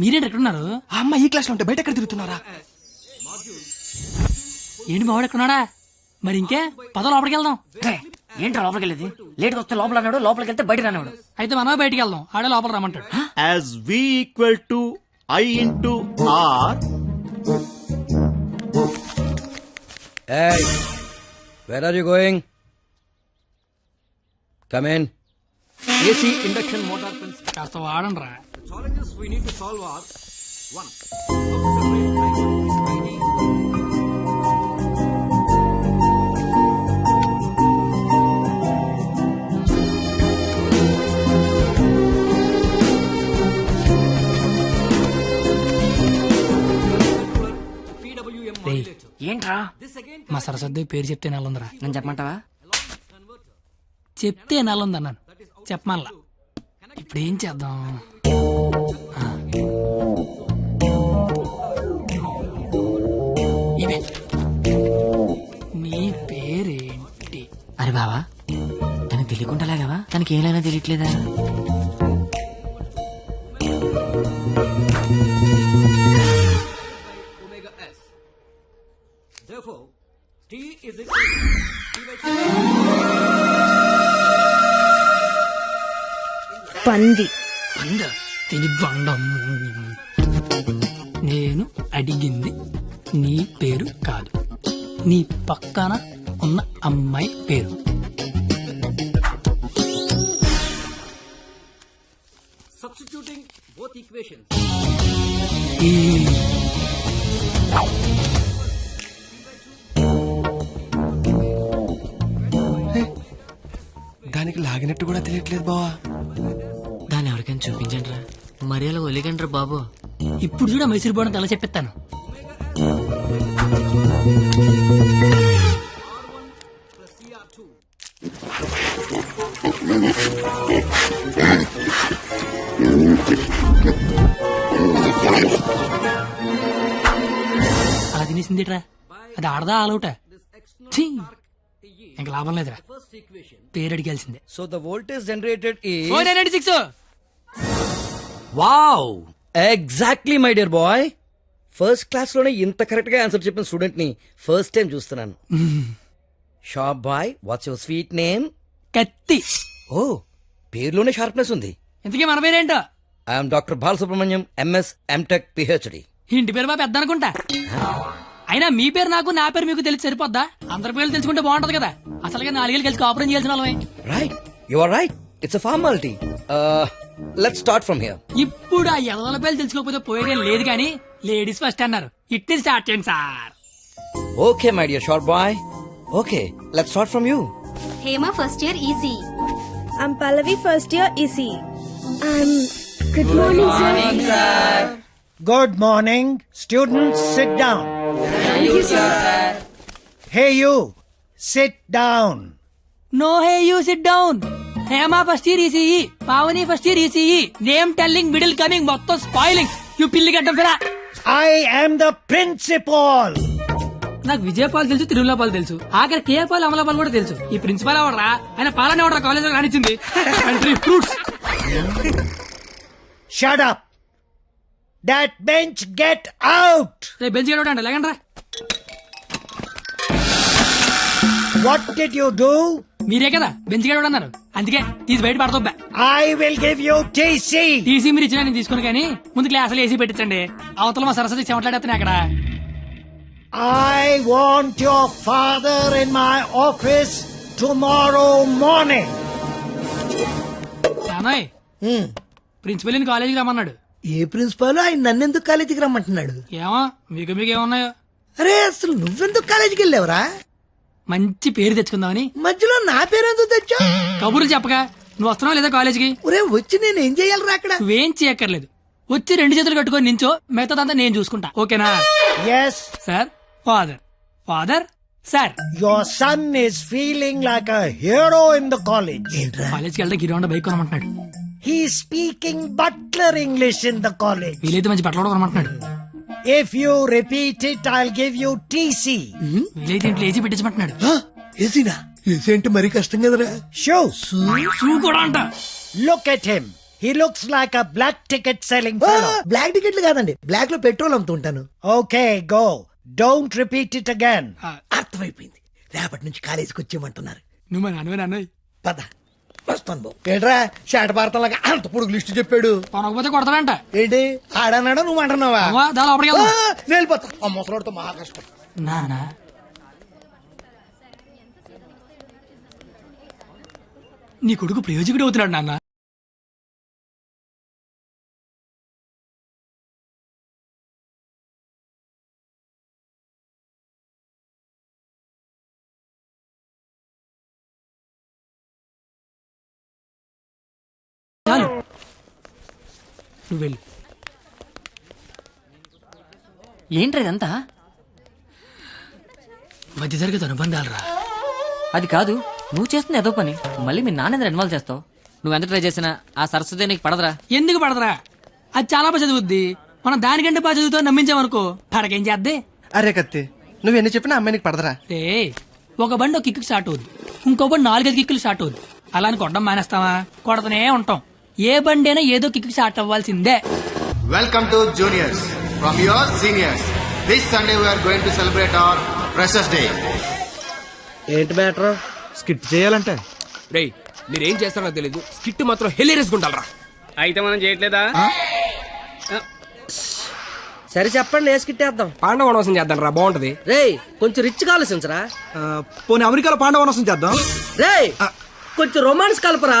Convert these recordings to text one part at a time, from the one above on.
మీరేంటి ఎక్కడ ఉన్నారు? ఆ అమ్మాయి ఈ క్లాస్లో ఉంటే బయట ఎక్కడ తిరుగుతున్నారా? ఏంటి మావాడు ఎక్కడున్నాడా మరి ఇంకే? పద లోపలికి వెళ్దాం. ఏంట్రా లోపలికి వెళ్ళేది? లేట్గా వస్తే లోపల అన్నాడు లోపలికి వెళ్తే బయట రానివాడు. అయితే మనమే బయటికి వెళ్దాం. ఆడే లోపల రమ్మంటాడు. as v equal to i into r. Hey, where are you going? Come in. AC induction motor principle. కాస్త వాడండి రా Challenges we need to solve are one. రేయ్, ఏంట్రా? మా సరస్వతి పేరు చెప్తే నెలందిరా నేను చెప్పమంటావా? చెప్తే నెలంది అన్నాను చెప్పమల్లా ఇప్పుడు ఏం చేద్దాం? నీ పేరేంటి? అరే బావా తనకి తెలియకుండా లాగావా తనకి ఏమైనా తెలియట్లేదా? Omega S. Therefore, T is equal to పంది. పంద? నేను అడిగింది నీ పేరు కాదు. నీ పక్కన ఉన్న అమ్మాయి పేరు. దానికి లాగినట్టు కూడా తెలియట్లేదు బావా. దాన్ని ఎవరికైనా చూపించండి రా మరి అలా బాబు. ఇప్పుడు కూడా మైసూర్ బోర్డు తల చెప్పిస్తాను. అలా తినేసిందిట్రా అది ఆడదా ఆలౌట ఇంకా లాభం లేదురా. పేరు అడిగాల్సిందే. Generated is. Four nine six Wow! Exactly, my dear boy. First క్లాస్లోనే ఇంత కరెక్ట్గా ఆన్సర్ చెప్పిన స్టూడెంట్ని ఫస్ట్ టైం చూస్తున్నాను. Shop boy what's your sweet name కత్తి. ఓ పేరులోనే షార్ప్నెస్ ఉంది. ఇంతకీ మన పేరేంటో? I'm doctor Balasubrahmanyam MS MTech PhD ఇంటి పేరు బాబు పెద్ద అనుకుంటా. అయినా మీ పేరు నాకు నా పేరు మీకు తెలిసి సరిపోద్దా? అందరి పేర్లు తెలుసుకుంటే బాగుంటది కదా. అసలుగా నాలుగేళ్ళు కలిసి కాపురం చేయాల్సిన వాళ్ళమే. Right you are right it's a formality let's start from here ఇప్పుడు ఆ ఎదల పేర్లు తెలుసుకోకపోతే పోయేదేం లేదు కానీ లేడీస్ ఫస్ట్ అన్నారు ఇట్ని స్టార్ట్ చేయండి sir okay my dear short boy okay let's start from you Hema first year EC I'm Pallavi first year EC. I'm good morning, sir. Good morning. Students, sit down. Thank you, sir. Hey, you. Sit down. No hey you sit down Hema first year ECE Pavani first year ECE name telling middle coming మొత్తం spoiling you పిల్లి గడ్డం ఫిరా. I am the principal. నాకు విజయపాల్ తెలుసు తిరుమలపాల్ తెలుసు. ఆఖరి కేపాల్ అమలాపాల్ కూడా తెలుసు. ఈ ప్రిన్సిపాల్ ఎవడరా? ఆయన పాలన ఎవడరా? కాలేజ్లో రానిచ్చింది fruits Shut up. That bench, get out. రేపు బెంచ్ గడవడం అండి లేకండి What did you do? మీరే కదా బెంచ్ గడవడం అన్నారు అందుకే తీసి బయట పడతా I will give you TC. TC మీరు ఇచ్చిన నేను తీసుకుని కానీ ముందు క్లాసులు ఏసీ పెట్టించండి. అవతల మా సరస్వతి చెమట్లాడేస్తాను అక్కడ. I want your father in my office tomorrow morning. నానోయ్ ప్రిన్సిపల్ కాలేజీకి రమ్మన్నాడు. ఏ ప్రిన్సిపాల్? ఆయన నన్నెందుకు కాలేజీకి రమ్మంటున్నాడు? ఏమో మీకు మీకు ఏమన్నాయో. అరే అసలు నువ్వెందుకు కాలేజీకి వెళ్ళావురా? మంచి పేరు తెచ్చుకుందామని. మధ్యలో నా పేరెందుకు తెచ్చా కబుర్లు చెప్పగా నువ్వు వస్తున్నావు లేదా కాలేజీకి? ఒరే వచ్చి నేను ఏం చేయాలరా అక్కడ? నువ్వేం చేయక్కర్లేదు. వచ్చి రెండు చేతులు కట్టుకొని నించో మిగతాదంతా నేను చూసుకుంటా. ఓకేనా? Yes, sir father. Father sir. Your son is feeling like a hero in the college. కాలేజ్కి వెళ్తే గిరి బైక్ కొనమంటున్నాడు. He's speaking butler English in the college. వీలైతే మంచి బట్టలు కూడా కొనమంటున్నాడు. If you repeat it, I'll give you TC. వీలైతే ఇంట్లో AC పెట్టించమంటున్నాడు ఏసీనా AC అంటే మరీ కష్టం కదరా Shoes. షూ కూడా అంట Look at him. He looks like a black ticket selling fellow. Black టికెట్లు కాదండి బ్లాక్లో పెట్రోల్ అమ్ముతుంటాను Okay, go. Don't repeat it again. అర్థమైపోయింది రేపటి నుంచి కాలేజీకి వచ్చేయమంటున్నారు నువ్వు మా నాన్నవే నాన్న పద వస్తాను బాబు. ఏంట్రా? షాట భారతంలాగా అంత పొడుగు లిస్టు చెప్పాడు. కొనకపోతే కొడతాడంట. ఏంటి? ఆడన్నాడా నువ్వు అంటున్నావా. నేను వెళ్ళిపోతా. ఆ ముసలాడితో మహా కష్టం నానా? నీ కొడుకు ప్రయోజకుడు అవుతున్నాడు నాన్న. నువ్వు వెళ్ళు. ఏంట్రా ఇదంతా మధ్య తరగతి అనుబంధాలు రా అది కాదు నువ్వు చేస్తున్న ఏదో పని. మళ్ళీ మీ నాన్న ఇన్వాల్వ్ చేస్తావు? నువ్వు ఎంత ట్రై చేసినా ఆ సరస్వతి నీకు పడదురా. ఎందుకు పడదరా? అది చాలా బాగా చదువుద్ది. మనం దానికంటే బాగా చదువుతో నమ్మించామనుకో పడకేం చేద్దే? అరే కత్తి నువ్వు ఎన్ని చెప్పినా అమ్మాయికి పడదరా. రే ఒక బండి ఒక కిక్కు స్టార్ట్ అవుద్ది. ఇంకో బండి నాలుగైదు కిక్కులు స్టార్ట్ అవుద్ది. అలా అని కొట్టడం మానేస్తావా? కొడతనే ఉంటాం. ఏ బండి అయినా ఏదో కిక్కు స్టార్ట్ అవ్వాల్సిందే. Welcome to juniors. From your seniors. This Sunday we are going to celebrate our Freshers Day. ఏంటి మ్యాటర్ స్కిట్ చేయాలంటే? రేయ్ మీరేం చేస్తారో తెలీదు. స్కిట్ మాత్రం హెలీరియస్ గుండాలరా అయితే మనం చేయట్లేదా? సరే చెప్పండి వేసుకిట్టేద్దాం పాండవ వనవాసం చేద్దాం రా బాగుంటది. రేయ్ కొంచెం రిచ్ ఆలోచించరా? పోనీ అమెరికాలో పాండవనసం చేద్దాం. రేయ్ కొంచెం రొమాన్స్ కలపరా?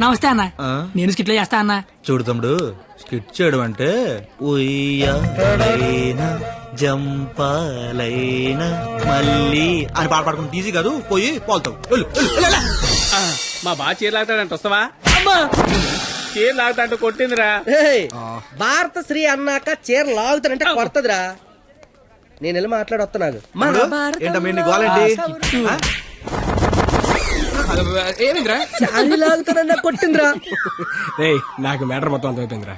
నమస్తే అన్న. నేను స్కిట్లో చేస్తా అన్న. చూడు తమ్ముడు స్కిట్ చేయడం అంటే ఉయ్యాలైనా జంపాలైనా మళ్ళీ అని పాట పాడుకుంటే ఈజీ కాదు. పోయి పోల్తావు. మా బాగా చీర లాగుతాడంట వస్తావా? చీర లాగుతాంటూ కొట్టిందిరా. భారత శ్రీ అన్నాక చీర లాగుతానంటే కొడతదిరా. నేను వెళ్ళి మాట్లాడి ఏమైందిరా శారీ లాగుతానన్నా కొట్టిందిరా. రేయ్ నాకు మ్యాటర్ మొత్తం అంత అయిపోయిందిరా.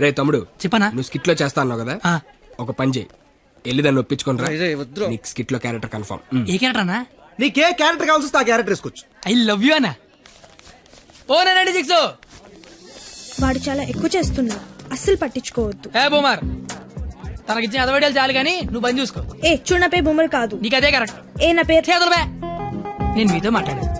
రే తమ్ముడు చెప్పనా? నువ్వు స్కిట్లో చేస్తా అన్నావు కదా? ఆ. ఒక పని చేయి. వెళ్ళి దాన్ని వద్దురా. నీకు స్కిట్లో క్యారెక్టర్ కన్ఫర్మ్ ఏ క్యారెక్టర్ అన్నా నీకే క్యారెక్టర్ కావాల్సి వస్తే ఆ క్యారెక్టర్ వేసుకోవచ్చు. ఐ లవ్ యూ అన్న. ఓ సిక్స్ వాడు చాలా ఎక్కువ చేస్తున్నా. అస్సలు పట్టించుకోవద్దు. Hey boomer. తనకిచ్చిన అదవడాలు చాలు కానీ నువ్వు పని చూసుకో. ఏ చూడు నా పేరు బొమ్మరు కాదు. నీకు అదే కరెక్ట్ ఏ నా పేరు? నేను మీతో మాట్లాడేది ఆ,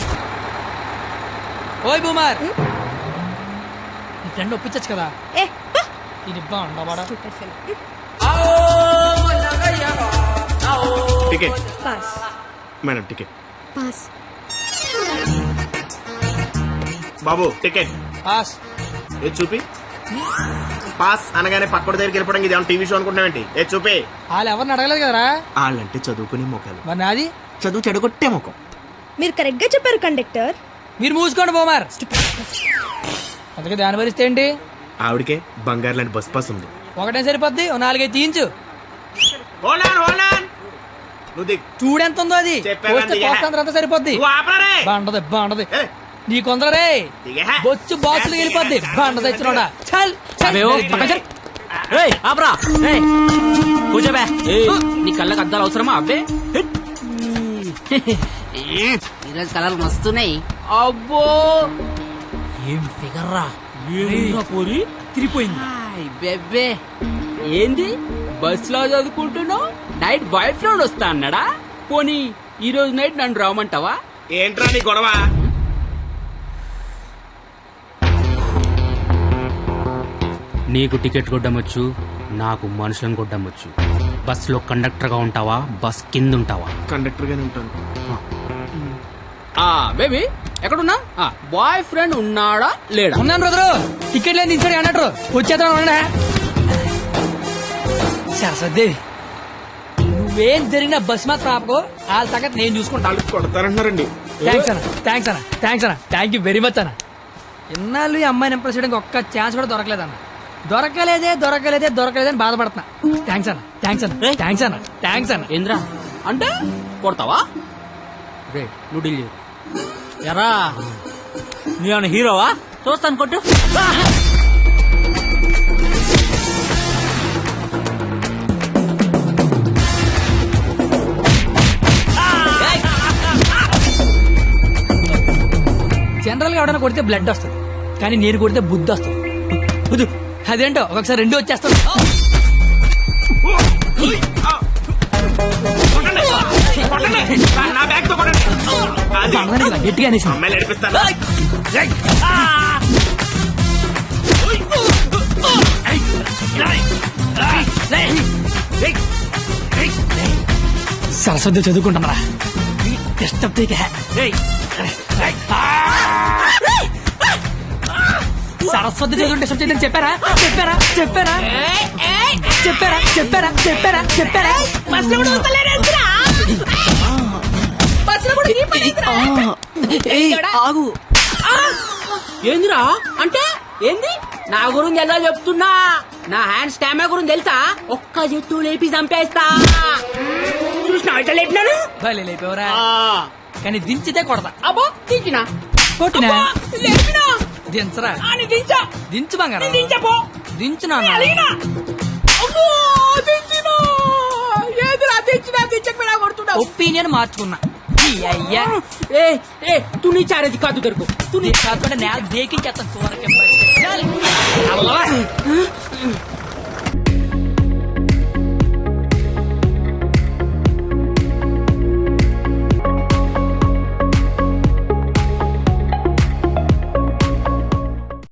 ఓయ్ బూమార్. నీ ఫ్రెండ్ ఒప్పించచ్చు కదా? ఏ. ఇది బాగుండవాడా. Ticket pass madam ticket pass బాబు టికెట్ పాస్ ఏ చూపి. పాస్ అనగానే పక్కడి దగ్గరికి వెళ్ళిపోవడం ఇది టీవీ షో అనుకుంటున్నావేంటి ఏ చూపి. వాళ్ళు ఎవరిని అడగలేదు కదరా? వాళ్ళంటే చదువుకునే మొక్కలు మరి నాది? చదువు చెడగొట్టే ముఖం. మీరు కరెక్ట్గా చెప్పారు కండక్టర్ మీరు మూసుకోండి బోమార్. అందుకే దాని భరిస్తే ఏంటి? ఆవిడకే బంగారు లాంటి బస్ పాస్ ఉంది. ఒకటే సరిపోద్ది? ఓ నాలుగైదు తీయించు. చూడెంత ఉందో అది? అంత సరిపోద్ది. బాగుంటది బాగుంటది నీ కొందరే. బొచ్చు బాక్సులు వెళ్ళిపోద్ది. బండ తెచ్చినోడా చల్ ఆపరా. కూర్చోబే. నీ కళ్ళకి అద్దాలు అవసరమా? అబ్బే. ఈరోజు కలర్ మస్తున్నాయి అబ్బో! ఏం ఫిగర్ రా పోరి తిరిపోయింది. బెబ్బే. ఏంది? బస్లో చదువుకుంటున్నావు? నైట్ బాయ్ ఫ్రెండ్ వస్తా అన్నాడా? పోనీ ఈ రోజు నైట్ నన్ను రావమంటావా ఏంట్రా నీ గొడవ? నీకు టికెట్ కొట్టమొచ్చు నాకు మనుషులను కొట్టమొచ్చు. బస్సులో కండక్టర్గా ఉంటావా? బస్ కింద ఉంటావా కండక్టర్ గానే ఉంటాను ఆ బేబీ. ఎక్కడున్నా? బాయ్ ఫ్రెండ్ ఉన్నాడా లేడా? ఉన్నాను బ్రదరు? టికెట్ లేని దించాడు అన్నట్టు. వచ్చేద్దాం సరస్వదేవి నువ్వేం జరిగినా బస్ మాత్రం ఆపకు. వాళ్ళ సంగతి నేను చూసుకుంటా. వాళ్ళు కొడతారంటున్నారండి థ్యాంక్స్ అన్న థ్యాంక్స్ అన్న థ్యాంక్స్ అన్న. థ్యాంక్ యూ వెరీ మచ్ అన్న. ఇన్నాళ్ళు ఈ అమ్మాయిని ఇంప్రెస్ చేయడానికి ఒక్క ఛాన్స్ కూడా దొరకలేదన్న దొరకలేదే దొరకలేదే దొరకలేదని బాధపడుతున్నా. థ్యాంక్స్ అన్న థ్యాంక్స్ అన్న థ్యాంక్స్ అన్న థ్యాంక్స్ అన్న. ఏంద్రా? అంటే కొడతావా? రే నువ్వు డీల్ చేయు. ఎరా? నేను హీరోవా? చూస్తాను కొట్టు. జనరల్గా ఎవడైనా కొడితే బ్లడ్ వస్తుంది. కానీ నేను కొడితే బుద్ధి వస్తుంది. బుద్ధు అదేంటో? ఒకసారి రెండు వచ్చేస్తాను. నా బ్యాగ్తో కొట్టండి. గట్టిగా అనేసి. అమ్మాయిలు నడిపిస్తాను సరస్వతి డిస్టర్బ్ చేయక సరస్వతి చదువుకుంటే డిస్టర్బ్ చేయదని చెప్పారా? చెప్పారా? చెప్పారా? చెప్పారా? చెప్పారా? చెప్పారా? చెప్పారా? ఆగు. ఏందిరా? అంటే ఏంది? నా గురించి ఎలా చెప్తున్నా? నా హ్యాండ్ స్టామా గురించి తెలుసా? ఒక్క చెట్టు లేపి చంపేస్తా. చూసిన ఇట్లా లేపినాను? భలే లేపేవరా. కానీ దించితే కొడతా. అబ్బో దించినా? కొట్టినా? లేపినా? దించరా? అని దించా. దించు బంగారం. దించపో దించినా కొడుతున్నావు ఒపీనియన్ మార్చుకున్నా. అయ్యా ఏ ఏ తు నీ చారేది కాదు దొరుకు. తు నీ కాకుండా నేల దేకించేస్తాను చూడకే